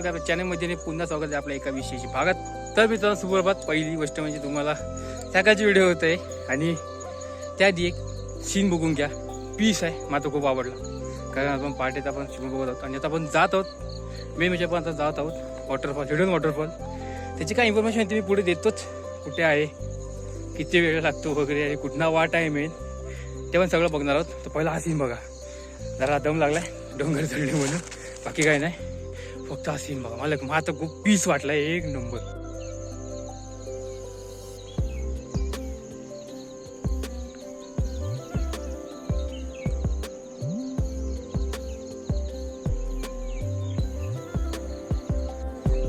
स्वागत आहे चॅनलमध्ये पुन्हा स्वागत आहे आपल्या एका विशेष भागात. तर मित्रांनो सुप्रभात. पहिली गोष्ट म्हणजे तुम्हाला सकाळची व्हिडिओ होत आहे आणि त्याआधी एक सीन बघून घ्या. पीस आहे. मला तो खूप आवडला. कारण आपण पहाटेत आपण सीन बघत आहोत आणि आता आपण जात आहोत. मे म्हणजे आपण आता जात आहोत. वॉटरफॉल हिडन वॉटरफॉल त्याची काय इन्फॉर्मेशन ते मी पुढे देतोच. कुठे आहे? किती वेळ लागतो वगैरे आणि कुठला वाट आहे? मेन ते पण सगळं बघणार आहोत. तर पहिला हा सीन बघा. जरा दम लागला आहे डोंगर चढले म्हणून. बाकी काय नाही. फक्त हा सीन बघा. मला मला तर खूप पीस वाटला एक नंबर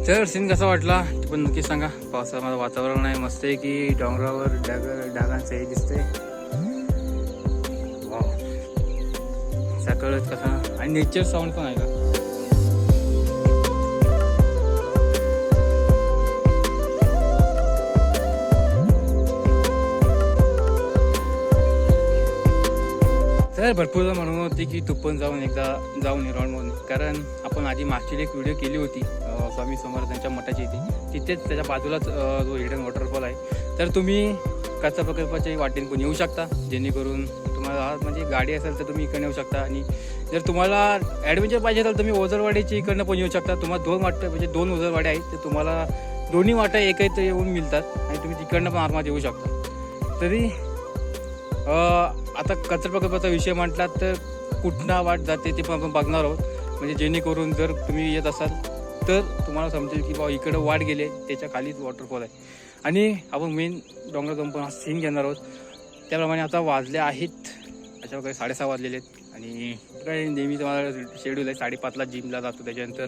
तर सीन कसा वाटला? ते पण नक्की सांगा. पावसामध्ये वातावरण आहे मस्त आहे की डोंगरावर डाग डागांचं हे दिसतंय. वाव सकाळच कसा आणि नेचर साऊंड पण आहे का? तर भरपूर जण म्हणून होते की तू पण जाऊन एकदा जाऊन ये म्हणून कारण आपण आधी मागची एक व्हिडिओ केली होती स्वामी समर्थांच्या मठाची इथे तिथेच त्याच्या बाजूलाच जो हिडन वॉटरफॉल आहे. तर तुम्ही कच्चा प्रकल्पाच्या वाटेन पण येऊ शकता जेणेकरून तुम्हाला म्हणजे गाडी असेल तर तुम्ही इकडनं येऊ शकता. आणि जर तुम्हाला ॲडव्हेंचर पाहिजे असेल तर तुम्ही ओझरवाडीची इकडनं पण येऊ शकता. तुम्हाला दोन वाटे म्हणजे दोन ओझरवाडे आहेत तर तुम्हाला दोन्ही वाटा एकही येऊन मिळतात आणि तुम्ही तिकडनं पण आरामात येऊ शकता. तरी आता कचरा प्रकल्पाचा विषय म्हटला तर कुठना वाट जाते ते पण आपण बघणार आहोत. म्हणजे जेणेकरून जर तुम्ही येत असाल तर तुम्हाला समजेल की बाबा इकडं वाट गेले त्याच्या खालीच वॉटरफॉल आहे. आणि आपण मेन डोंगर कंपन हा सीन घेणार आहोत. त्याप्रमाणे आता वाजले आहेत. अशा वगैरे साडेसहा वाजलेले आहेत. आणि काय नेहमी तुम्हाला शेड्यूल आहे. साडेपाचला जिमला जातो त्याच्यानंतर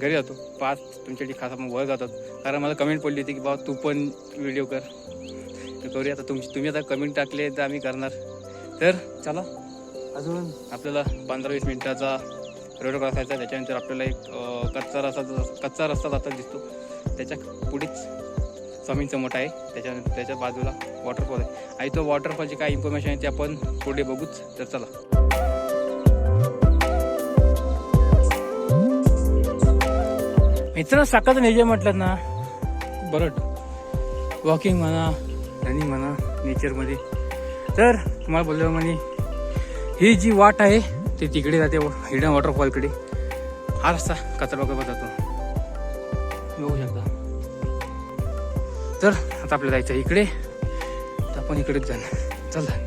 घरी जातो. पाच तुमच्यासाठी खास आपण वर जातात. कारण मला कमेंट पडली होती की बाबा तू पण व्हिडिओ कर. तर करूया. आता तुमची तुम्ही आता कमेंट टाकले तर आम्ही करणार. तर चला. अजून? आपल्याला पंधरा वीस मिनिटाचा रोड क्रॉस त्याच्यानंतर आपल्याला एक कच्चा रस्ता कच्चा रस्ता जाता दिसतो. त्याच्या पुढेच स्वामींचं मोठा आहे. त्याच्यानंतर त्याच्या बाजूला वॉटरफॉल आहे. आणि तो वॉटरफॉलची काय इन्फॉर्मेशन आहे ते आपण पुढे बघूच. तर चला. मित्र सकाळचं नेचर म्हटलं ना बरं. वॉकिंग म्हणा रनिंग म्हणा नेचरमध्ये तर तुम्हाला बोललो म्हणे ही जी वाट आहे ते तिकडे जाते हिडन वॉटरफॉलकडे हा रस्ता कचरा बघा जातो बघू शकता. तर आता आपल्याला जायचं आहे इकडे. तर आपण इकडेच जाणार चला.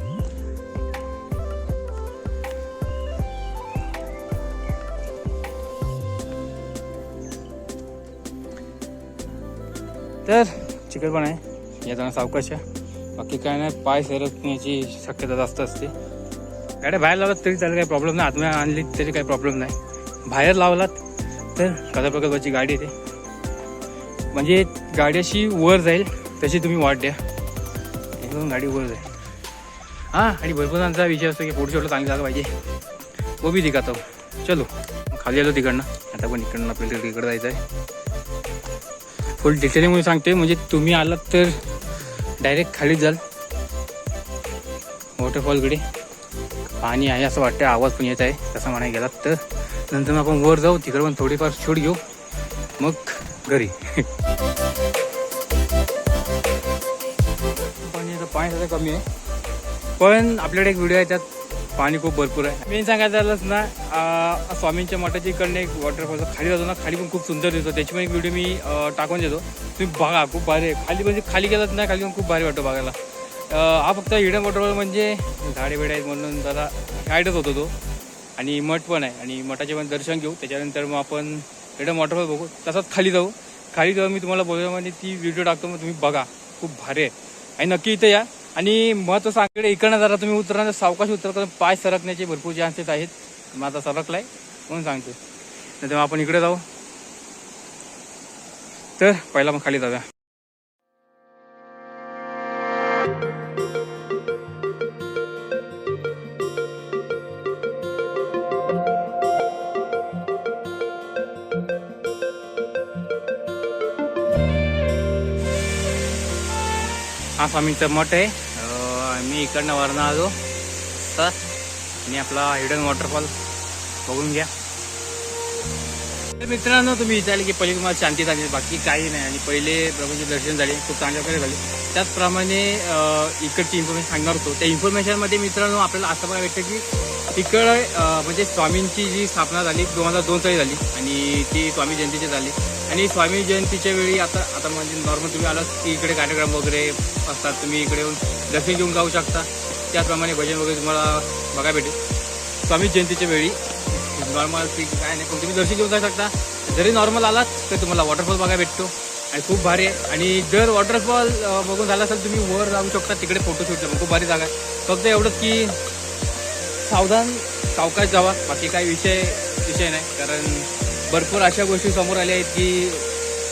तर चिकट पण आहे येताना सावकाश आहे. बाकी काय नाही पाय सरकण्याची शक्यता जास्त असते. गाड्या बाहेर लावलात तरी त्याला काही प्रॉब्लेम नाही आतमध्ये आणली तरी काही प्रॉब्लेम नाही. बाहेर लावलात तर कदा प्रकल्पाची गाडी येते. म्हणजे गाडी अशी वर जाईल तशी तुम्ही वाट द्या. एकदम गाडी वर जाईल. हां आणि भरपूर जणांचा विषय असतो की पुढच्या वेळेला चांगली जागा पाहिजे. वो बी दिखातो चलो खाली आलो तिकडनं. आता पण इकडनं आपल्याला इकडे जायचं आहे फुल डिटेलिंगमध्ये सांगते म्हणजे तुम्ही आलात तर डायरेक्ट खाली जाल. वॉटरफॉलकडे पाणी आहे असं वाटतं आवाज पण येत आहे. तसं म्हणायला गेलात तर. नंतर मग आपण वर जाऊ तिकडे पण थोडीफार शूट घेऊ. मग घरी. पाणी आता पाणी कमी आहे. पण आपल्याकडे एक व्हिडिओ आहे त्यात पाणी खूप भरपूर आहे. मेन सांगायचं झालंच ना स्वामींच्या मठाची इकडनं एक वॉटरफॉल खाली जातो ना खाली पण खूप सुंदर दिसतो. त्याची पण एक व्हिडिओ मी टाकून देतो. तुम्ही बघा खूप भारी आहे. खाली म्हणजे खाली गेलात ना खाली पण खूप भारी वाटतो बघायला. हा फक्त हिडन वॉटरफॉल म्हणजे झाडे बिडे आहेत म्हणून जरा हाईटच होतो तो. आणि मठ पण आहे. आणि मठाचे पण दर्शन घेऊ. त्याच्यानंतर मग आपण हिडन वॉटरफॉल बघू. तसंच खाली जाऊ. खाली जाऊन मी तुम्हाला बोलल्यामध्ये म्हणजे ती व्हिडिओ टाकतो मग तुम्ही बघा. खूप भारी आहे. आणि नक्की इथे या. आणि महत्त्व सांगते इकडनं जरा तुम्ही उतरणार सावकाश उतर पाय सरकण्याचे भरपूर चान्सेस आहेत. माझा सरकलाय म्हणून सांगतो नाही आपण इकडे जाऊ. तर पहिला मग खाली जाऊया. हा स्वामींचं मठ आहे. मी इकडनं वरणं आलो. तर मी आपला हिडन वॉटरफॉल बघून घ्या. तर मित्रांनो तुम्ही विचारले की पहिले तुम्हाला शांती झाली. बाकी काही नाही. आणि पहिले प्रभूचे दर्शन झाले. खूप चांगल्या प्रकारे झाले. त्याचप्रमाणे इकडची इन्फॉर्मेशन सांगणार होतो. त्या इन्फॉर्मेशनमध्ये मित्रांनो आपल्याला असं बघायला भेटतं की इकडं म्हणजे स्वामींची जी स्थापना झाली दोन हजार दोन साली झाली. आणि ती स्वामी जयंतीची झाली. आणि स्वामी जयंतीच्या वेळी आता आता म्हणजे नॉर्मल तुम्ही आलात की इकडे कार्यक्रम वगैरे असतात. तुम्ही इकडे येऊन दर्शन घेऊन जाऊ शकता. त्याचप्रमाणे भजन वगैरे तुम्हाला बघायला भेटेल. स्वामी जयंतीच्या वेळी नॉर्मल काय नाही. पण तुम्ही दर्शन घेऊन जाऊ शकता. जरी नॉर्मल आलात तर तुम्हाला वॉटरफॉल बघायला भेटतो. आणि खूप भारी आहे. आणि जर वॉटरफॉल बघून झाला असेल तुम्ही वर जाऊ शकता तिकडे फोटोशूटला खूप भारी जागा आहे. फक्त एवढंच की सावधान सावकाश जावा. बाकी काही विषय विषय नाही. कारण भरपूर अशा गोष्टी समोर आल्या आहेत की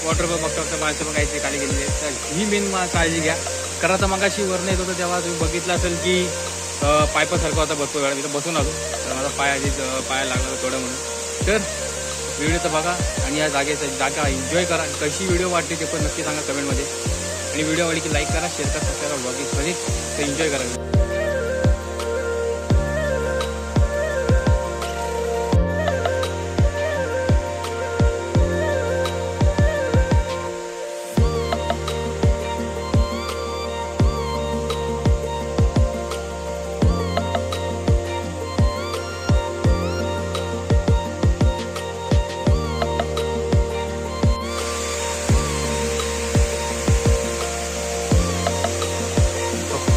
वॉटरफॉल बघता बघता माणसं बघायचे खाली गेलेले आहेत. तर ही मेन काळजी घ्या. कारण आता मगाशी वर येत होतं तेव्हा तुम्ही बघितलं असेल की अं, पायपासारखं होता भरपूर वेळा मी तर बसून आलो तर माझा पाय आधीच पाय लागला थोडं म्हणून. तर व्हिडिओ तर बघा आणि या जागेचा जागा एन्जॉय करा. कशी व्हिडिओ वाटते ते पण नक्की सांगा कमेंटमध्ये आणि व्हिडिओ आवडली की लाईक करा शेअर करा सबस्क्राईब करा ब्लॉगिंग तर एन्जॉय करा.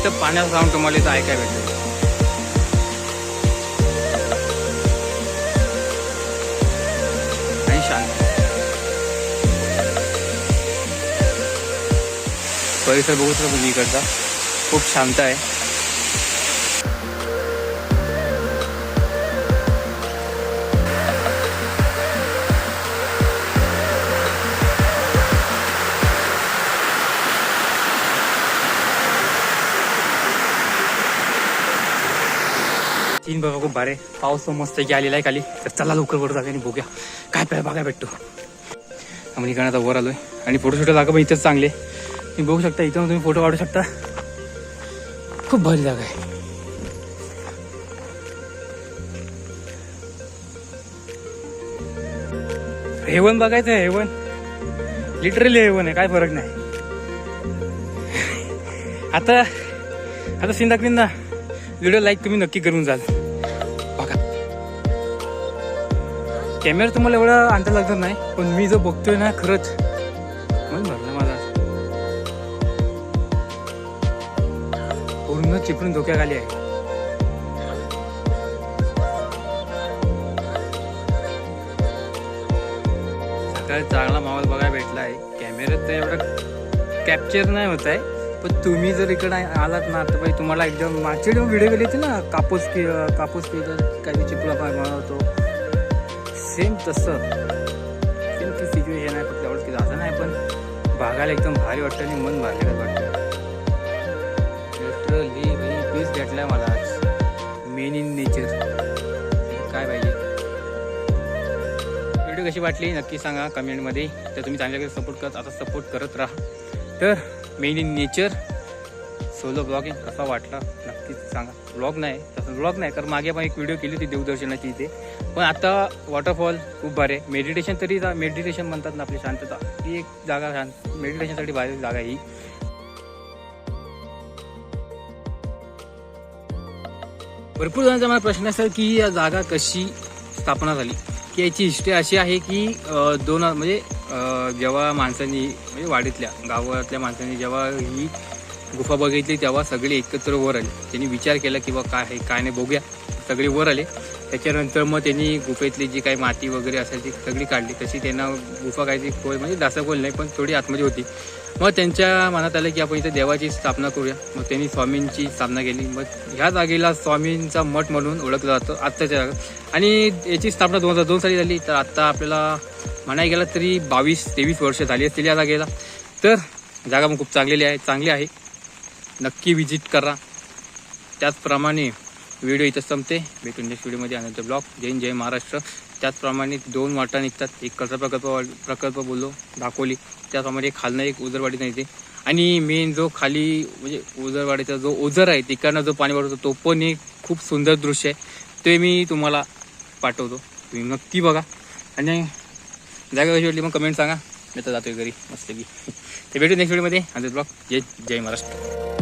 फक्त पाण्यात जाऊन तुम्हाला इथं ऐकायला भेटेल. आणि शांत. परिसर बघू शकता तुम्ही इकडचा. खूप शांत आहे. खूप भारे पाऊस पण मस्त की आलेला आहे खाली. तर चला लवकर वर जागा आणि बघूया. काय पाय बघायला भेटतो. आम्ही इकडे आता वर आलोय. आणि फोटोशूट जागा पण इथंच चांगले तुम्ही बघू शकता इथं तुम्ही फोटो काढू शकता. खूप भारी जागा आहे. हेवन बघायचं आहे हेवन. लिटरली हेवन आहे काय फरक नाही. आता आता सीन दाखवीन व्हिडिओ लाईक तुम्ही नक्की करून जाल. कॅमेरा तुम्हाला एवढा अंतर लागणार नाही पण मी जो बघतोय ना खरंच मन भरलं माझा. पूर्ण चिपळून धोक्याखाली आहे. सकाळी चांगला माहोल बघायला भेटला आहे कॅमेऱ्यात तर एवढं कॅप्चर नाही होत आहे पण तुम्ही जर इकडे आलात ना तर भाई तुम्हाला एकदम मागचे व्हिडिओ गेले होते ना कापूस कापूस केलं काही चिपळा होतो. सेम तसं. सेम ती सिच्युएशन आहे फक्त एवढंच की असं नाही पण बघायला एकदम भारी वाटतं आणि मन भरलेलं वाटतं. लिटरली मी पीस आहे मला आज. मेन इन नेचर काय पाहिजे? व्हिडिओ कशी वाटली? नक्की सांगा कमेंटमध्ये तर तुम्ही चांगल्याकडे सपोर्ट करत आता सपोर्ट करत राहा. तर men in nature solo blogging कसा वाटला. नक्कीच सांगा. ब्लॉग नाही तसं ब्लॉग नाही कारण मागे आपण एक व्हिडिओ केली होती देवदर्शनाची इथे. पण आता वॉटरफॉल खूप भारी आहे. मेडिटेशन तरी मेडिटेशन म्हणतात ना आपली शांतता. ही एक जागा शांत मेडिटेशनसाठी भारी जागा ही. भरपूर जणांचा मला प्रश्न असेल की या जागा कशी स्थापना झाली? की याची हिस्ट्री अशी आहे की दोन म्हणजे जेव्हा माणसांनी म्हणजे वाडीतल्या गावातल्या माणसांनी जेव्हा ही गुफा बघितली तेव्हा सगळे एकत्र वर आले. त्यांनी विचार केला की बा काय आहे काय नाही बघूया. सगळे वर आले. त्याच्यानंतर मग त्यांनी गुफेतली जी काही माती वगैरे असेल ती सगळी काढली. तशी त्यांना गुफा काही खोल म्हणजे जास्त नाही पण थोडी आतमध्ये होती. मग त्यांच्या मनात आलं की आपण इथे देवाची स्थापना करूया. मग त्यांनी स्वामींची स्थापना केली. मग ह्या जागेला स्वामींचा मठ म्हणून ओळखलं जातं आत्ताच्या जागा आणि याची स्थापना दोन हजार दोन साली झाली. तर आत्ता आपल्याला म्हणायला गेलं तरी बावीस तेवीस वर्ष झाली असतील या जागेला. तर जागा मग खूप चांगलेली आहे चांगली आहे. नक्की विजिट करा. त्याचप्रमाणे व्हिडिओ इथं संपते. भेटून नेक्स्ट व्हिडिओमध्ये आनंद ब्लॉग. जय जय महाराष्ट्र. त्याचप्रमाणे दोन वाटा निघतात. एक कचरा प्रकल्प प्रकल्प बोललो दाखवली त्याचप्रमाणे एक खालनं एक उजरवाडीनं येते. आणि मेन जो खाली म्हणजे उजरवाडीचा जो ओझर आहे तिकडनं जो पाणी वाढतो तो पण एक खूप सुंदर दृश्य आहे. ते मी तुम्हाला पाठवतो. तुम्ही नक्की बघा. आणि जागा कशी वाटली मग कमेंट सांगा. मी तर जातोय घरी. मस्तपैकी ते भेटू नेक्स्ट व्हिडिओमध्ये. आणि ब्लॉग. जय जय महाराष्ट्र.